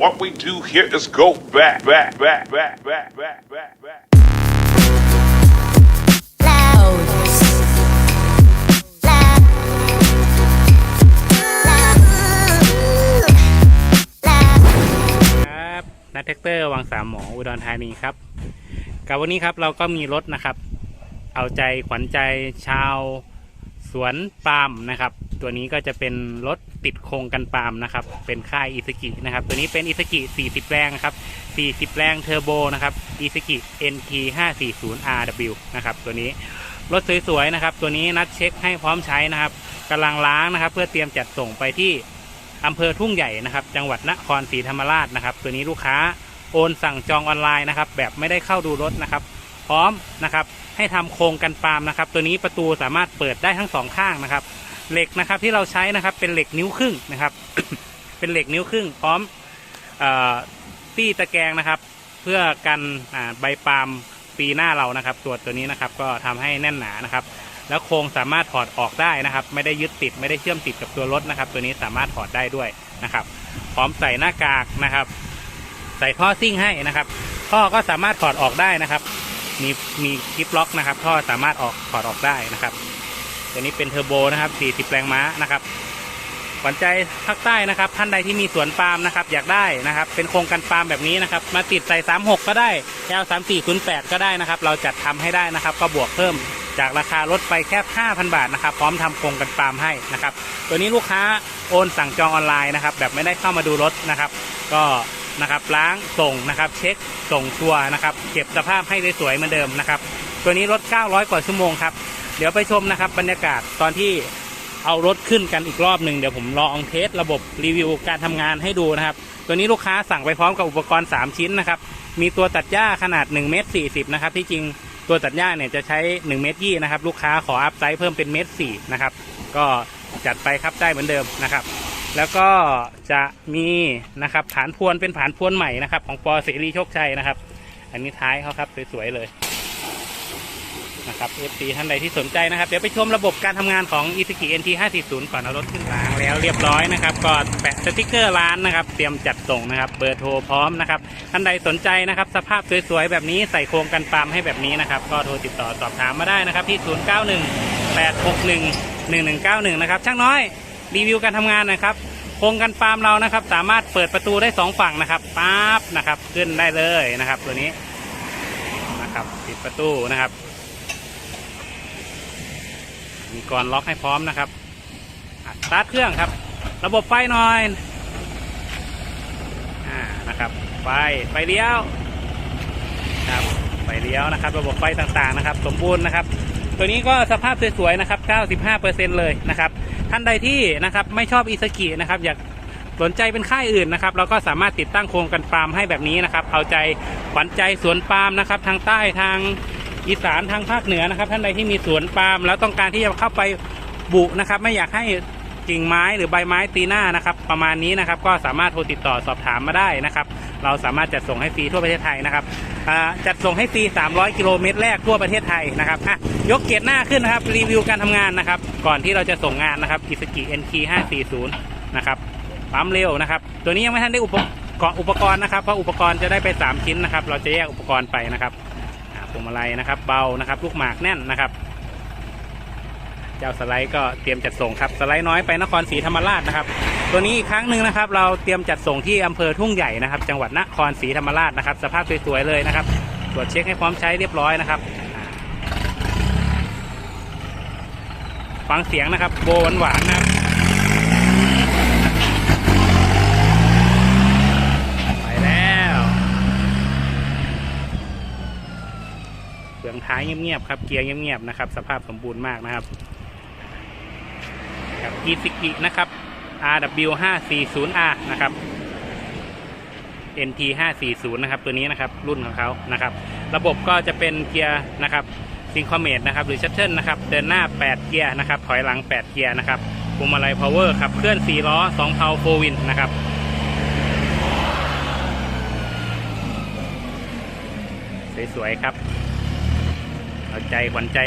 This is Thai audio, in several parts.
What we do here is go back, back, back, back, back, back, back, back. ครับนัทแท็กเตอร์วังสามหมออุดรธานีครับกับวันนี้ครับเราก็มีรถนะครับ เอาใจขวัญใจชาว สวนปาล์มนะครับ ตัวนี้ก็จะเป็นรถติดโครงกันปาล์มนะครับ เป็นค่ายอิสกินะครับ ตัวนี้เป็นอิสกิ 40 แรงนะครับ 40 แรงเทอร์โบนะครับอิสกิ NT 540 RW นะครับ ตัวนี้รถสวยๆนะครับ ตัวนี้นัดเช็คให้พร้อมใช้นะครับกำลังล้างนะครับ เพื่อเตรียมจัดส่งไปที่อำเภอทุ่งใหญ่นะครับ จังหวัดนครศรีธรรมราชนะครับ ตัวนี้ลูกค้าโอนสั่งจองออนไลน์นะครับ แบบไม่ได้เข้าดูรถนะครับ พร้อมนะครับ ให้ทำโครงกันปาล์มนะครับ ตัวนี้ประตูสามารถเปิดได้ทั้งสองข้างนะครับ เหล็กนะครับที่เราใช้นะครับเป็นเหล็กนิ้วครึ่งนะครับ เป็นเหล็กนิ้วครึ่ง พร้อมอตี้ตะแกรงนะครับ เพื่อกันใบปาล์มปีหน้าเรานะครับ ตัวตัวนี้นะครับก็ทำให้แน่นหนานะครับ แล้วโครงสามารถถอดออกได้นะครับ ไม่ได้ยึดติดไม่ได้เชื่อมติดกับตัวรถนะครับ ตัวนี้สามารถถอดได้ด้วยนะครับ พร้อมใส่หน้ากากนะครับ ใส่ท่อซิ่งให้นะครับท่อก็สามารถถอดออกได้นะครับ มีมีคลิปล็อกนะครับท่อสามารถออกถอดออกได้นะครับตัวนี้เป็นเทอร์โบนะครับ40แรงม้านะครับขวัญใจภาคใต้นะครับ ท่านใดที่มีสวนปาล์มนะครับ อยากได้นะครับ เป็นโครงกันปาล์มแบบนี้นะครับ มาติดใส่ 36 ก็ได้ L 3408ก็ได้นะครับ เราจัดทำให้ได้นะครับ ก็บวกเพิ่มจากราคารถไปแค่ 5,000 บาทนะครับ พร้อมทำโครงกันปาล์มให้นะครับ ตัวนี้ลูกค้าโอนสั่งจองออนไลน์นะครับ แบบไม่ได้เข้ามาดูรถนะครับ ก็ นะครับล้างส่งนะครับเช็คส่งชัวนะครับเก็บสภาพให้สวยๆเหมือนเดิมนะครับ ตัวนี้รถ 900 กว่าชั่วโมงครับเดี๋ยวไปชมนะครับบรรยากาศตอนที่เอารถขึ้นกันอีกรอบหนึ่งเดี๋ยวผมลองเทสระบบรีวิวการทำงานให้ดูนะครับ ตัวนี้ลูกค้าสั่งไปพร้อมกับอุปกรณ์ 3 ชิ้นนะครับ มีตัวตัดหญ้าขนาด1เมตร40นะครับที่จริงตัวตัดหญ้าเนี่ยจะใช้1เมตรยี่นะครับลูกค้าขออัพไซส์เพิ่มเป็นเมตรสนะครับก็จัดไปครับได้เหมือนเดิมนะครับ แล้วก็จะมีนะครับฐานพวนเป็นฐานพวนใหม่นะครับ ของปอเสรีโชคชัยนะครับ อันนี้ท้ายเขาครับสวยๆเลยนะครับ FC ท่านใดที่สนใจนะครับ เดี๋ยวไปชมระบบการทำงานของ i s u k i NT 540ก่อนเอารถขึ้นล้างแล้วเรียบร้อยนะครับก็แปะสติกเกอร์ร้านนะครับ เตรียมจัดส่งนะครับ เบอร์โทรพร้อมนะครับ ท่านใดสนใจนะครับ สภาพสวยๆ แบบนี้ใส่โครงกันปามให้แบบนี้นะครับ ก็โทรติดต่อสอบถามมาได้นะครับที่ 091 861 1191 นะครับช่างน้อย รีวิวการทำงานนะครับโครงกันปาล์มเรานะครับ สามารถเปิดประตูได้สองฝั่งนะครับปั๊บนะครับ ขึ้นได้เลยนะครับ ตัวนี้นะครับปิดประตูนะครับ มีกรล็อกให้พร้อมนะครับสตาร์ทเครื่องครับ ระบบไฟหน่อยอ่านะครับไฟไฟเลี้ยวครับไฟเลี้ยวนะครับ ระบบไฟต่างๆนะครับ สมบูรณ์นะครับ ตัวนี้ก็สภาพสวยๆนะครับ 95%เลยนะครับ ท่านใดที่นะครับไม่ชอบอิสกินะครับอยากสนใจเป็นค่ายอื่นนะครับเราก็สามารถติดตั้งโครงกันปาล์มให้แบบนี้นะครับ เอาใจขวัญใจสวนปาล์มนะครับ ทางใต้ทางอีสานทางภาคเหนือนะครับ ท่านใดที่มีสวนปาล์มแล้วต้องการที่จะเข้าไปบุนะครับ ไม่อยากให้ กิ่งไม้หรือใบไม้ตีหน้านะครับ ประมาณนี้นะครับก็สามารถโทรติดต่อสอบถามมาได้นะครับ เราสามารถจัดส่งให้ฟรีทั่วประเทศไทยนะครับจัดส่งให้ฟรี 300 กิโลเมตรแรกทั่วประเทศไทยนะครับอะยกเกียรติหน้าขึ้นนะครับ รีวิวการทำงานนะครับ ก่อนที่เราจะส่งงานนะครับอิสกิ NT 540นะครับปั๊มเร็วนะครับ ตัวนี้ยังไม่ทันได้อุปกรณ์อุปกรณ์นะครับเพราะอุปกรณ์จะได้ไป 3 ชิ้นนะครับ เราจะแยกอุปกรณ์ไปนะครับพวงมาลัยนะครับ เบานะครับ ลูกหมากแน่นนะครับ เจ้าสไลด์ก็เตรียมจัดส่งครับสไลด์น้อยไปนครศรีธรรมราชนะครับ ตัวนี้อีกครั้งหนึ่งนะครับ เราเตรียมจัดส่งที่อำเภอทุ่งใหญ่นะครับ จังหวัดนครศรีธรรมราชนะครับ สภาพสวยๆเลยนะครับตรวจเช็คให้พร้อมใช้เรียบร้อยนะครับฟังเสียงนะครับ โบหวานๆนะครับไปแล้วเฟืองท้ายเงียบๆครับเกียร์เงียบๆนะครับ สภาพสมบูรณ์มากนะครับ อีซิกินะครับ RW 540R นะครับ NT 540 นะครับตัวนี้นะครับรุ่นของเขานะครับ ระบบก็จะเป็นเกียร์นะครับซิงคอมเมตนะครับหรือชัตเทิลนะครับ เดินหน้า 8 เกียร์นะครับ ถอยหลัง 8 เกียร์นะครับพวงมาลัยพาวเวอร์ครับเคลื่อน 4 ล้อ 2 เพาโฟวินนะครับสวยๆครับ เอาใจขวัญใจ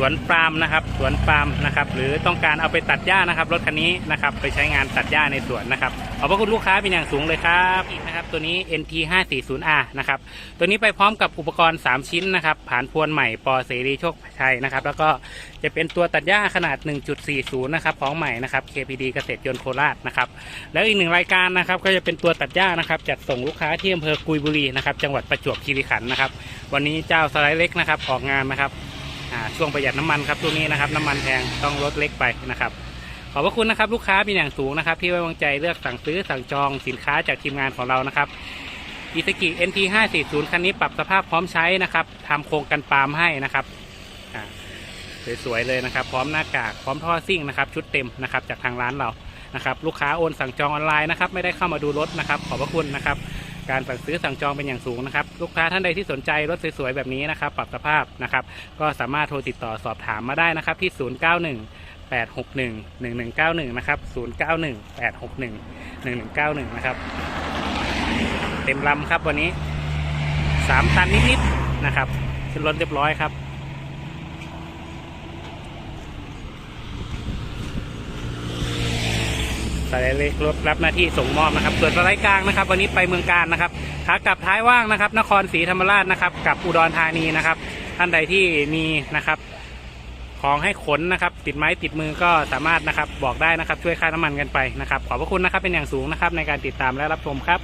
สวนปาล์มนะครับ สวนปาล์มนะครับ หรือต้องการเอาไปตัดหญ้านะครับ รถคันนี้นะครับ ไปใช้งานตัดหญ้าในสวนนะครับ ขอบพระคุณลูกค้าเป็นอย่างสูงเลยครับนะครับ ตัวนี้ NT 5 4 0 R นะครับ ตัวนี้ไปพร้อมกับอุปกรณ์ 3 ชิ้นนะครับ ผ่านพวนใหม่ปอเสรีโชคชัยนะครับ แล้วก็จะเป็นตัวตัดหญ้าขนาด 1.40 นะครับ ของใหม่นะครับ KPD เกษตรยนต์โคราชนะครับ แล้วอีกหนึ่งรายการนะครับ ก็จะเป็นตัวตัดหญ้านะครับ จัดส่งลูกค้าที่อำเภอกุยบุรีนะครับ จังหวัดประจวบคีรีขันธ์นะครับ วันนี้เจ้าสไลด์เล็กนะครับ ออกงานนะครับ ช่วงประหยัดน้ำมันครับช่วงนี้นะครับน้ำมันแพงต้องลดเล็กไปนะครับ ขอบพระคุณนะครับ ลูกค้าเป็นอย่างสูงนะครับ ที่ไว้วางใจเลือกสั่งซื้อสั่งจองสินค้าจากทีมงานของเรานะครับอิสกิ NT 5 4 0คันนี้ปรับสภาพพร้อมใช้นะครับทำโครงกันปาล์มให้นะครับสวยๆเลยนะครับ พร้อมหน้ากากพร้อมท่อซิ่งนะครับ ชุดเต็มนะครับจากทางร้านเรานะครับ ลูกค้าโอนสั่งจองออนไลน์นะครับ ไม่ได้เข้ามาดูรถนะครับ ขอบพระคุณนะครับ การสั่งซื้อสั่งจองเป็นอย่างสูงนะครับ ลูกค้าท่านใดที่สนใจรถสวยๆแบบนี้นะครับ ปรับสภาพนะครับ ก็สามารถโทรติดต่อสอบถามมาได้นะครับที่ 091 861 1191 นะครับ 091 861 1191 นะครับ เต็มลำครับวันนี้ 3 ตันนิดๆนะครับ ขึ้นรถเรียบร้อยครับ สไลด์เล็กรถรับหน้าที่ส่งมอบนะครับส่วนสายกลางนะครับ วันนี้ไปเมืองการนะครับขากลับท้ายว่างนะครับ นครศรีธรรมราชนะครับกับอุดรธานีนะครับ ท่านใดที่มีนะครับของให้ขนนะครับ ติดไม้ติดมือก็สามารถนะครับบอกได้นะครับช่วยค่าน้ำมันกันไปนะครับ ขอบพระคุณนะครับเป็นอย่างสูงนะครับในการติดตามและรับชมครับ